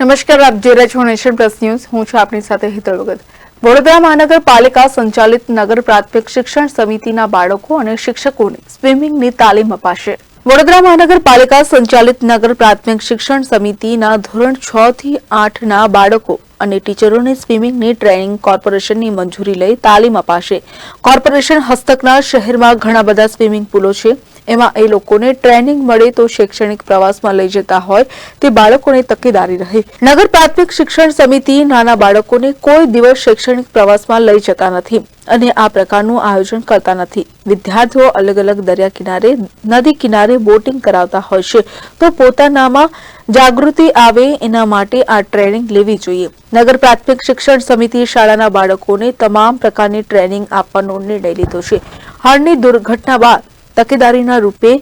નમસ્કાર, આપ જોઈ રહ્યા છો નેશન પ્લસ ન્યૂઝ. હું છું આપની સાથે હિતલ ભગત. વડોદરા મહાનગરપાલિકા સંચાલિત નગર પ્રાથમિક શિક્ષણ સમિતિના બાળકો અને શિક્ષકોને સ્વિમિંગની તાલીમ અપાશે. વડોદરા મહાનગરપાલિકા સંચાલિત નગર પ્રાથમિક શિક્ષણ સમિતિના ધોરણ છ થી આઠના બાળકો અને ટીચરોને સ્વિમિંગની ટ્રેનિંગ કોર્પોરેશનની મંજૂરી લઈ તાલીમ અપાશે. કોર્પોરેશન હસ્તકના શહેરમાં ઘણા બધા સ્વિમિંગ પુલો છે. એમાં એ લોકોને ટ્રેનિંગ મળે તો શૈક્ષણિક પ્રવાસમાં લઈ જતા હોય તે બાળકોને તકેદારી રહે. નગર પ્રાથમિક શિક્ષણ સમિતિ નાના બાળકોને કોઈ દિવસ શૈક્ષણિક પ્રવાસમાં લઈ જતા નથી અને આ પ્રકારનું આયોજન કરતા નથી. વિદ્યાર્થીઓ અલગ અલગ દરિયા કિનારે, નદી કિનારે બોટિંગ કરાવતા હોય છે તો પોતાનામાં જાગૃતિ આવે એના માટે આ ટ્રેનિંગ લેવી જોઈએ. નગર પ્રાથમિક શિક્ષણ સમિતિ શાળાના બાળકોને તમામ પ્રકારની ટ્રેનિંગ આપવાનો નિર્ણય લીધો છે. હાલની દુર્ઘટના બાદ તકેદારીના રૂપે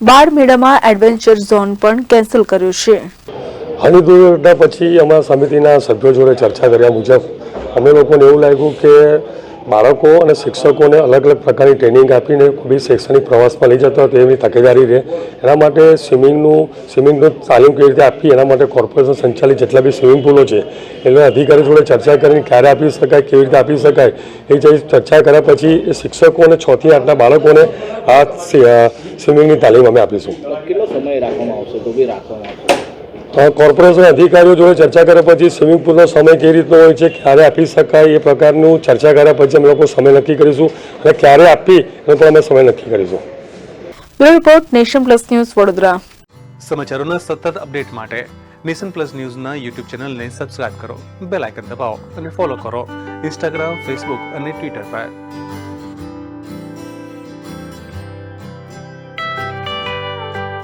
બાળમેળામાં એડવેન્ચર ઝોન પણ કેન્સલ કર્યો છે. હની દુર્ઘટના પછી અમારા સમિતિના સભ્યો જોડે ચર્ચા કર્યા મુજબ અમે લોકોને એવું લાગ્યું કે બાળકો અને શિક્ષકોને અલગ અલગ પ્રકારની ટ્રેનિંગ આપીને કોઈ શૈક્ષણિક પ્રવાસમાં લઈ જતા હોય એમની તકેદારી રહે. એના માટે સ્વિમિંગનું સ્વિમિંગનું તાલીમ કેવી રીતે આપી એના માટે કોર્પોરેશન સંચાલિત જેટલા બી સ્વિમિંગ પૂલો છે એટલે અધિકારી જોડે ચર્ચા કરીને ક્યારે આપી શકાય, કેવી રીતે આપી શકાય, એ જે ચર્ચા કર્યા પછી શિક્ષકો અને છ થી આઠના બાળકોને આ સ્વિમિંગની તાલીમ અમે આપીશું. કેટલો સમય રાખવામાં આવશે. કોર્પોરેશન અધિકારીઓ જોડે ચર્ચા કર્યા પછી સ્વિમિંગ પુલનો સમય કેવી રીતનો હોય છે ક્યારે આપી શકાય એ પ્રકારનું ચર્ચા કર્યા પછી અમે લોકો સમય નક્કી કરીશું અને ક્યારે આપી એનો પણ અમે સમય નક્કી કરીશું. Report Nation Plus News Vadodara. સમાચારોના સતત અપડેટ માટે નેશન પ્લસ ન્યૂઝના યુટ્યુબ ચેનલને સબસ્ક્રાઇબ કરો બેલ આઇકન દબાવો અને ફોલો કરો ઇન્સ્ટાગ્રામ ફેસબુક અને ટ્વિટર પર.